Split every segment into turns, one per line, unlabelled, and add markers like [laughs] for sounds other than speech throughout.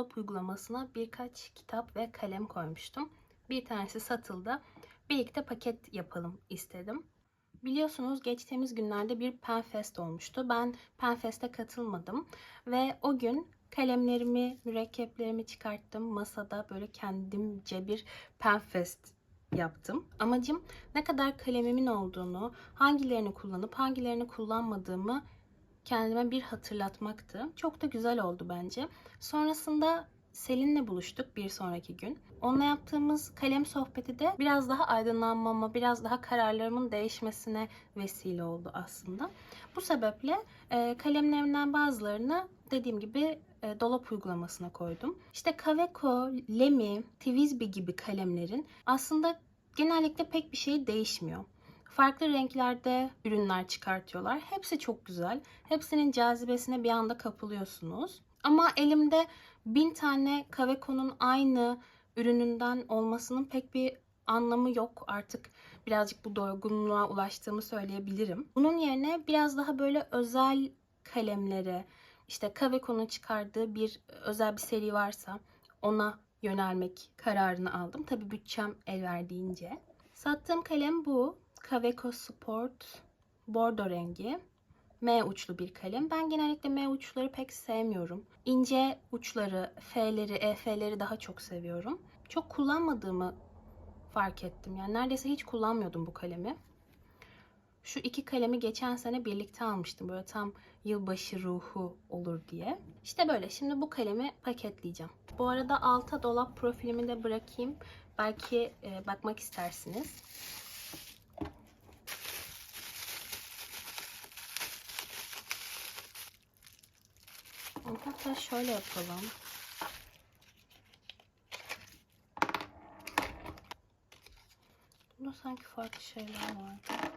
dolap uygulamasına birkaç kitap ve kalem koymuştum. Bir tanesi satıldı. Birlikte paket yapalım istedim. Biliyorsunuz geçtiğimiz günlerde bir Penfest olmuştu. Ben Penfest'e katılmadım ve o gün kalemlerimi, mürekkeplerimi çıkarttım. Masada böyle kendimce bir Penfest yaptım. Amacım ne kadar kalemimin olduğunu, hangilerini kullanıp hangilerini kullanmadığımı kendime bir hatırlatmaktı. Çok da güzel oldu bence. Sonrasında Selin'le buluştuk bir sonraki gün. Onunla yaptığımız kalem sohbeti de biraz daha aydınlanmama, biraz daha kararlarımın değişmesine vesile oldu aslında. Bu sebeple e, kalemlerimden bazılarını dediğim gibi e, dolap uygulamasına koydum. İşte Kaweco, Lemi, Twisby gibi kalemlerin aslında genellikle pek bir şey değişmiyor. Farklı renklerde ürünler çıkartıyorlar. Hepsi çok güzel. Hepsinin cazibesine bir anda kapılıyorsunuz. Ama elimde bin tane Kaweco'nun aynı ürününden olmasının pek bir anlamı yok. Artık birazcık bu doygunluğa ulaştığımı söyleyebilirim. Bunun yerine biraz daha böyle özel kalemlere, işte Kaweco'nun çıkardığı bir özel bir seri varsa ona yönelmek kararını aldım. Tabi bütçem el verdiğince. Sattığım kalem bu. Kaweco Sport bordo rengi. M uçlu bir kalem. Ben genellikle M uçları pek sevmiyorum. İnce uçları, F'leri, EF'leri daha çok seviyorum. Çok kullanmadığımı fark ettim. Yani neredeyse hiç kullanmıyordum bu kalemi. Şu iki kalemi geçen sene birlikte almıştım. Böyle tam yılbaşı ruhu olur diye. İşte böyle. Şimdi bu kalemi paketleyeceğim. Bu arada alta dolap profilimi de bırakayım. Belki e, bakmak istersiniz. Hatta şöyle yapalım. Bunda sanki farklı şeyler var.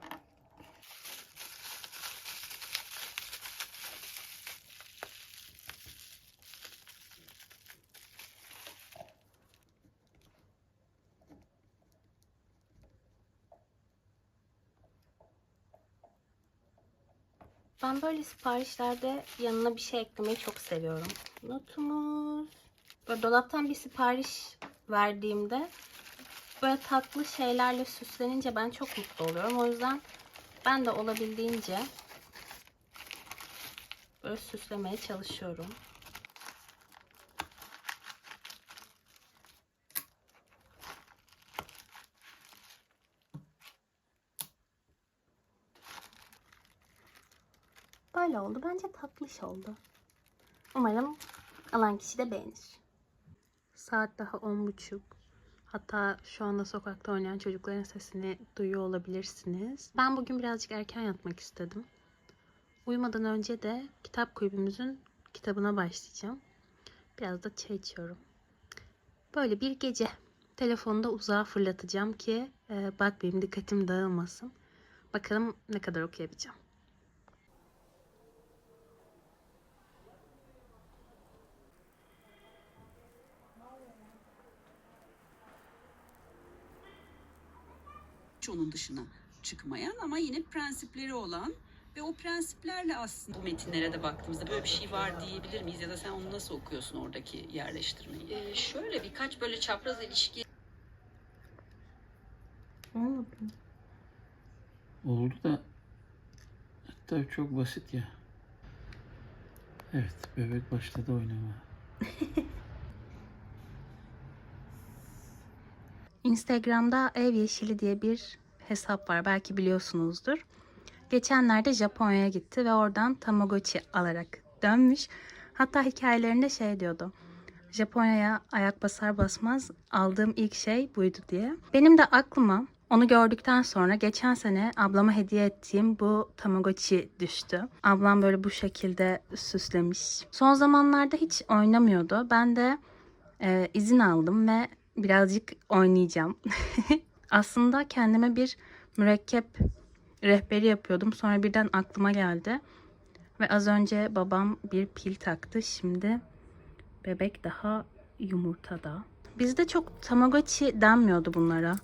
Ben böyle siparişlerde yanına bir şey eklemeyi çok seviyorum. Notumuz. Böyle dolaptan bir sipariş verdiğimde böyle tatlı şeylerle süslenince ben çok mutlu oluyorum. O yüzden ben de olabildiğince böyle süslemeye çalışıyorum. Böyle oldu. Bence tatlış oldu. Umarım alan kişi de beğenir. Saat daha on buçuk. Hatta şu anda sokakta oynayan çocukların sesini duyuyor olabilirsiniz. Ben bugün birazcık erken yatmak istedim. Uyumadan önce de kitap kulübümüzün kitabına başlayacağım. Biraz da çay içiyorum. Böyle bir gece. Telefonu da uzağa fırlatacağım ki e, bak benim dikkatim dağılmasın. Bakalım ne kadar okuyabileceğim.
Hiç onun dışına çıkmayan ama yine prensipleri olan ve o prensiplerle aslında bu metinlere de baktığımızda böyle bir şey var diyebilir miyiz ya da sen onu nasıl okuyorsun oradaki yerleştirmeyi?
Ee, şöyle birkaç böyle çapraz ilişki
Anladım.
Oldu da tabii çok basit ya. Evet, bebek başladı oynamaya. [laughs]
Instagram'da Ev Yeşili diye bir hesap var. Belki biliyorsunuzdur. Geçenlerde Japonya'ya gitti ve oradan Tamagotchi alarak dönmüş. Hatta hikayelerinde şey diyordu. Japonya'ya ayak basar basmaz aldığım ilk şey buydu diye. Benim de aklıma onu gördükten sonra geçen sene ablama hediye ettiğim bu Tamagotchi düştü. Ablam böyle bu şekilde süslemiş. Son zamanlarda hiç oynamıyordu. Ben de e, izin aldım ve birazcık oynayacağım. [laughs] Aslında kendime bir mürekkep rehberi yapıyordum. Sonra birden aklıma geldi. Ve az önce babam bir pil taktı. Şimdi bebek daha yumurtada. Bizde çok Tamagotchi denmiyordu bunlara.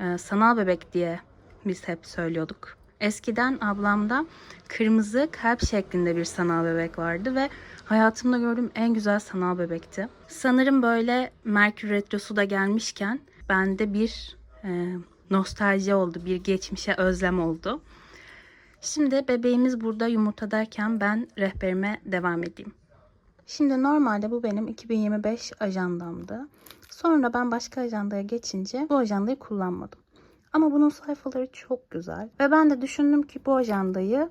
Ee, sanal bebek diye biz hep söylüyorduk. Eskiden ablamda kırmızı kalp şeklinde bir sanal bebek vardı ve hayatımda gördüğüm en güzel sanal bebekti. Sanırım böyle Merkür Retrosu da gelmişken bende bir e, nostalji oldu, bir geçmişe özlem oldu. Şimdi bebeğimiz burada yumurtadayken ben rehberime devam edeyim. Şimdi normalde bu benim 2025 ajandamdı. Sonra ben başka ajandaya geçince bu ajandayı kullanmadım. Ama bunun sayfaları çok güzel. Ve ben de düşündüm ki bu ajandayı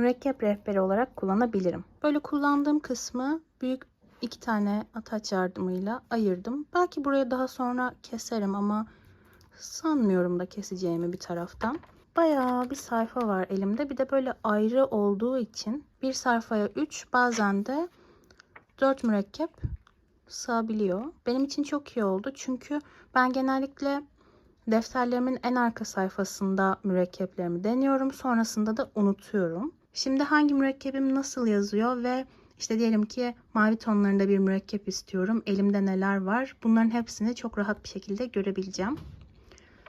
mürekkep rehberi olarak kullanabilirim. Böyle kullandığım kısmı büyük iki tane ataç yardımıyla ayırdım. Belki buraya daha sonra keserim ama sanmıyorum da keseceğimi bir taraftan. Bayağı bir sayfa var elimde. Bir de böyle ayrı olduğu için bir sayfaya 3 bazen de 4 mürekkep sığabiliyor. Benim için çok iyi oldu. Çünkü ben genellikle defterlerimin en arka sayfasında mürekkeplerimi deniyorum. Sonrasında da unutuyorum. Şimdi hangi mürekkebim nasıl yazıyor ve işte diyelim ki mavi tonlarında bir mürekkep istiyorum. Elimde neler var? Bunların hepsini çok rahat bir şekilde görebileceğim.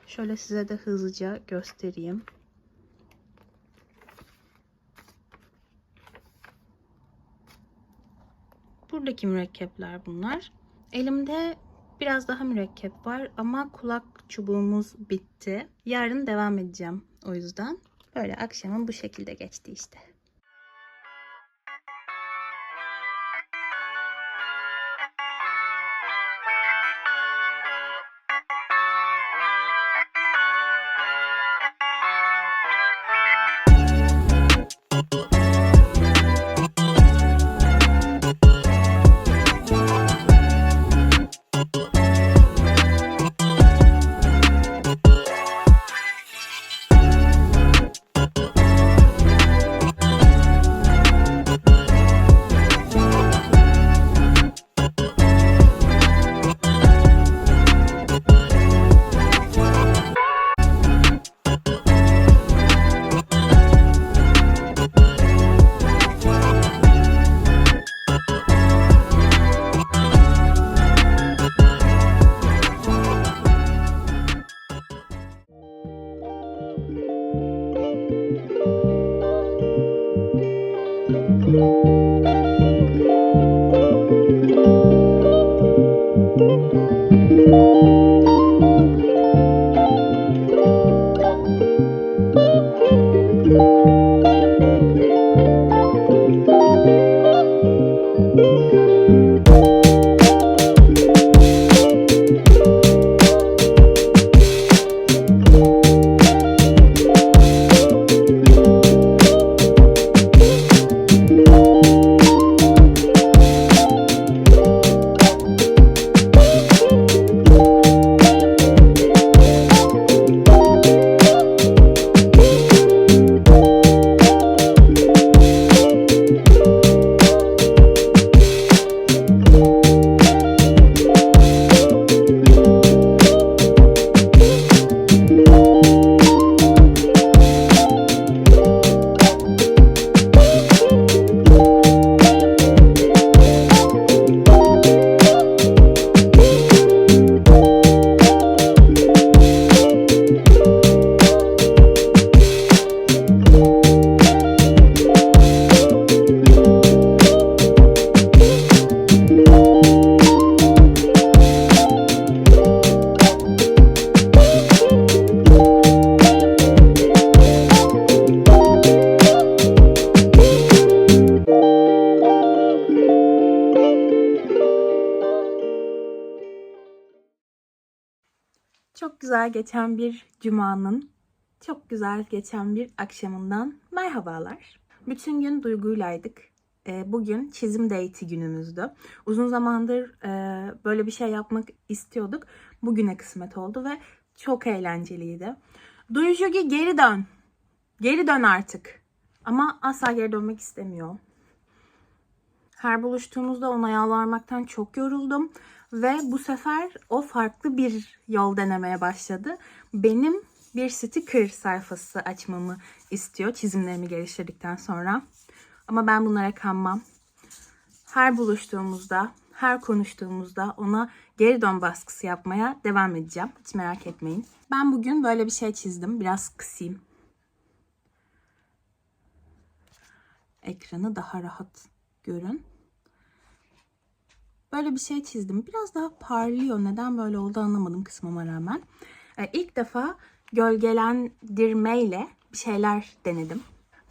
Şöyle size de hızlıca göstereyim. Buradaki mürekkepler bunlar. Elimde biraz daha mürekkep var ama kulak çubuğumuz bitti. Yarın devam edeceğim o yüzden. Böyle akşamın bu şekilde geçti işte. Geçen bir cumanın, çok güzel geçen bir akşamından merhabalar. Bütün gün duyguylaydık. Ee, Bugün çizim date'i günümüzdü. Uzun zamandır e, böyle bir şey yapmak istiyorduk. Bugüne kısmet oldu ve çok eğlenceliydi. Duyuşugi geri dön. Geri dön artık. Ama asla geri dönmek istemiyor. Her buluştuğumuzda ona yalvarmaktan çok yoruldum. Ve bu sefer o farklı bir yol denemeye başladı. Benim bir sticker sayfası açmamı istiyor çizimlerimi geliştirdikten sonra. Ama ben bunlara kanmam. Her buluştuğumuzda, her konuştuğumuzda ona geri dön baskısı yapmaya devam edeceğim. Hiç merak etmeyin. Ben bugün böyle bir şey çizdim. Biraz kısayım. ekranı daha rahat görün. Böyle bir şey çizdim. Biraz daha parlıyor. Neden böyle oldu anlamadım kısmıma rağmen. Ee, ilk defa gölgelendirmeyle bir şeyler denedim.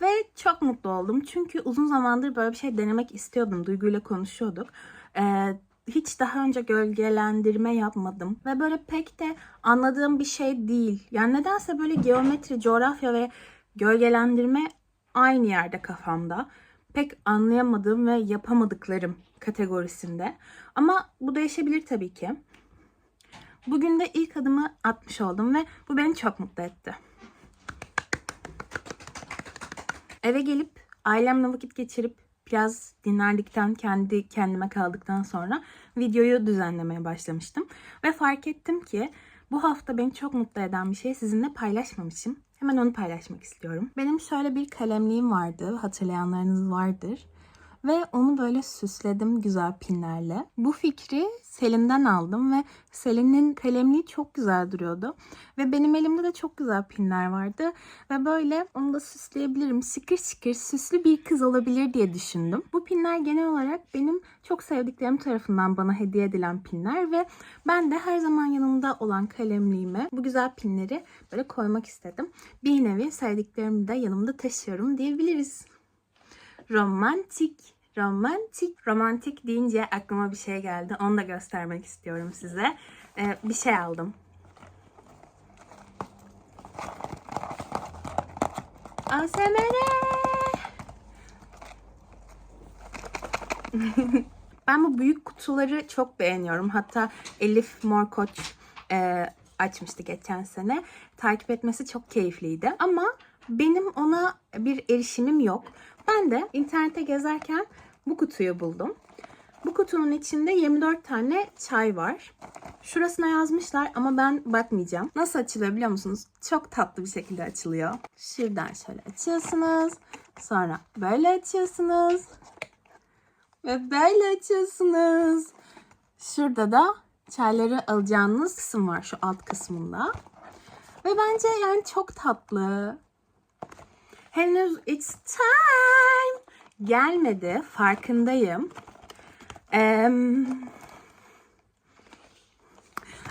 Ve çok mutlu oldum. Çünkü uzun zamandır böyle bir şey denemek istiyordum. Duygu'yla konuşuyorduk. Ee, hiç daha önce gölgelendirme yapmadım. Ve böyle pek de anladığım bir şey değil. Yani nedense böyle geometri, coğrafya ve gölgelendirme aynı yerde kafamda. Pek anlayamadığım ve yapamadıklarım kategorisinde. Ama bu değişebilir tabii ki. Bugün de ilk adımı atmış oldum ve bu beni çok mutlu etti. Eve gelip ailemle vakit geçirip biraz dinlendikten, kendi kendime kaldıktan sonra videoyu düzenlemeye başlamıştım. Ve fark ettim ki bu hafta beni çok mutlu eden bir şey sizinle paylaşmamışım. Hemen onu paylaşmak istiyorum. Benim şöyle bir kalemliğim vardı. Hatırlayanlarınız vardır. Ve onu böyle süsledim güzel pinlerle. Bu fikri Selin'den aldım ve Selin'in kalemliği çok güzel duruyordu. Ve benim elimde de çok güzel pinler vardı. Ve böyle onu da süsleyebilirim. Şıkır şıkır süslü bir kız olabilir diye düşündüm. Bu pinler genel olarak benim çok sevdiklerim tarafından bana hediye edilen pinler. Ve ben de her zaman yanımda olan kalemliğime bu güzel pinleri böyle koymak istedim. Bir nevi sevdiklerimi de yanımda taşıyorum diyebiliriz. Romantik. Romantik. Romantik deyince aklıma bir şey geldi. Onu da göstermek istiyorum size. Ee, bir şey aldım. ASMR. [laughs] ben bu büyük kutuları çok beğeniyorum. Hatta Elif Morkoç e, açmıştı geçen sene. Takip etmesi çok keyifliydi. Ama benim ona bir erişimim yok. Ben de internette gezerken bu kutuyu buldum. Bu kutunun içinde 24 tane çay var. Şurasına yazmışlar ama ben bakmayacağım. Nasıl açılıyor biliyor musunuz? Çok tatlı bir şekilde açılıyor. Şuradan şöyle açıyorsunuz. Sonra böyle açıyorsunuz. Ve böyle açıyorsunuz. Şurada da çayları alacağınız kısım var şu alt kısmında. Ve bence yani çok tatlı. Henüz it's time gelmedi. Farkındayım. Eee,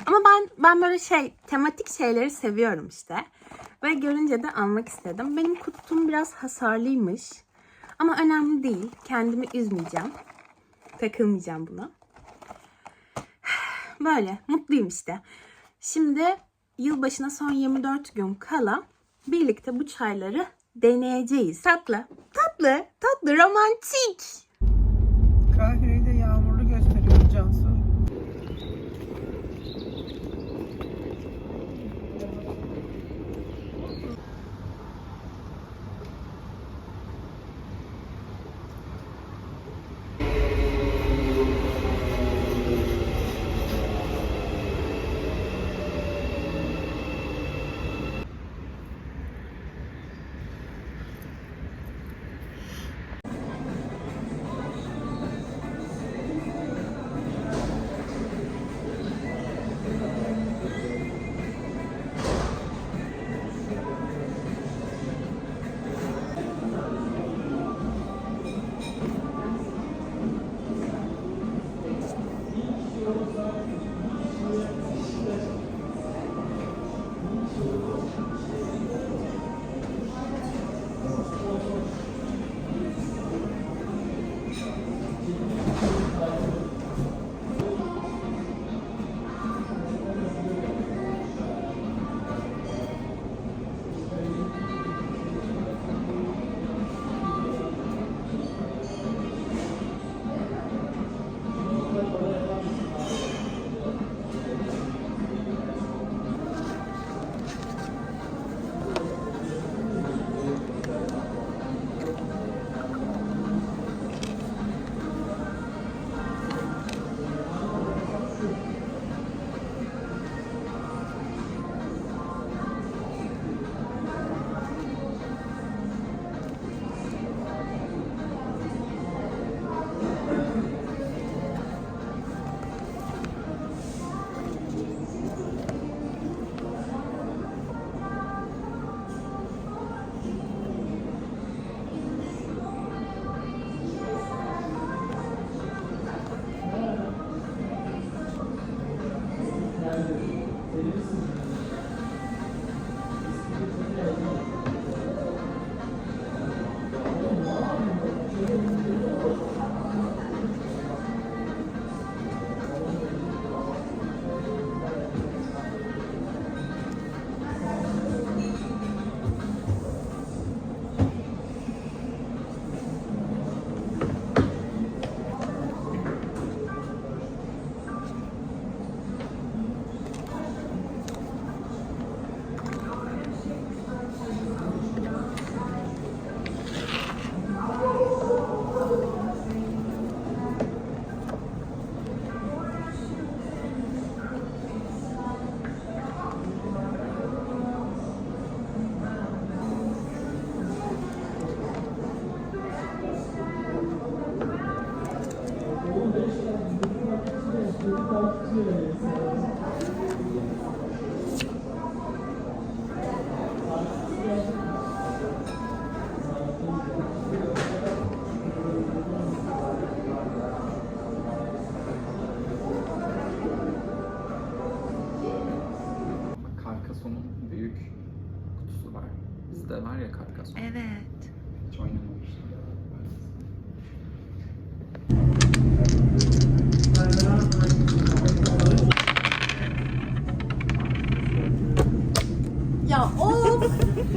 ama ben ben böyle şey tematik şeyleri seviyorum işte. Ve görünce de almak istedim. Benim kutum biraz hasarlıymış. Ama önemli değil. Kendimi üzmeyeceğim. Takılmayacağım buna. [sighs] Böyle mutluyum işte. Şimdi yılbaşına son 24 gün kala birlikte bu çayları deneyeceğiz. Tatlı, tatlı, tatlı, romantik.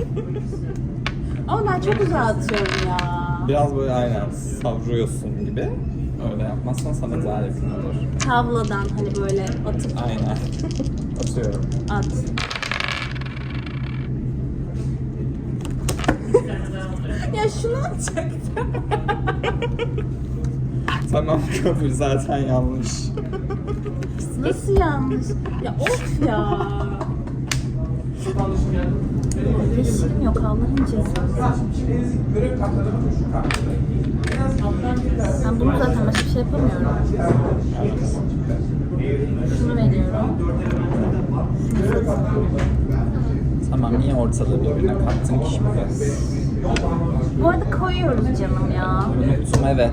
[laughs] Ama ben çok uzağa atıyorum ya.
Biraz böyle aynen savruyorsun gibi. Öyle yapmazsan sana daha yakın olur.
Tavladan hani böyle atıp
Aynen. [laughs] Atıyorum.
at. [laughs] ya şunu atacak.
Tamam kabul zaten yanlış.
Nasıl yanlış? Ya of ya. Yeşilim yok Allah'ın cezası. Ben bunu zaten başka bir şey yapamıyorum. Şunu veriyorum.
Tamam niye ortalığı birbirine kattın ki şimdi?
Bu arada koyuyoruz canım ya.
Unuttum evet.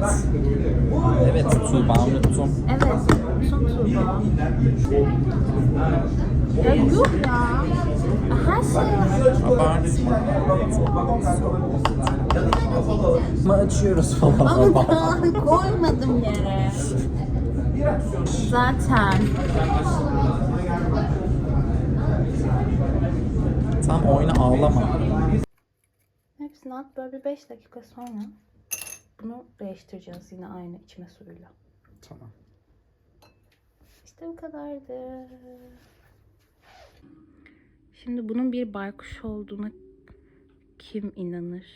Evet Tuğba unuttum.
Evet, unuttum Tuğba. Ya yuh ya. Her şey.
Ama açıyoruz falan.
Ama daha koymadım yere. Zaten.
Tam oyna ağlama.
Hepsini at böyle bir 5 dakika sonra bunu değiştireceğiz yine aynı içme suyuyla.
Tamam.
İşte bu kadardı. Şimdi bunun bir baykuş olduğuna kim inanır?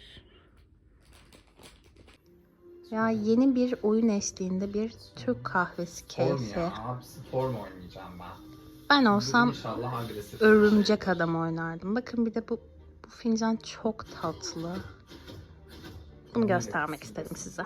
Ya yeni bir oyun eşliğinde bir Türk kahvesi keyfi.
Spor mu oynayacağım ben?
Ben olsam
İnşallah agresif.
örümcek adam oynardım. Bakın bir de bu, bu fincan çok tatlı. Bunu göstermek istedim size.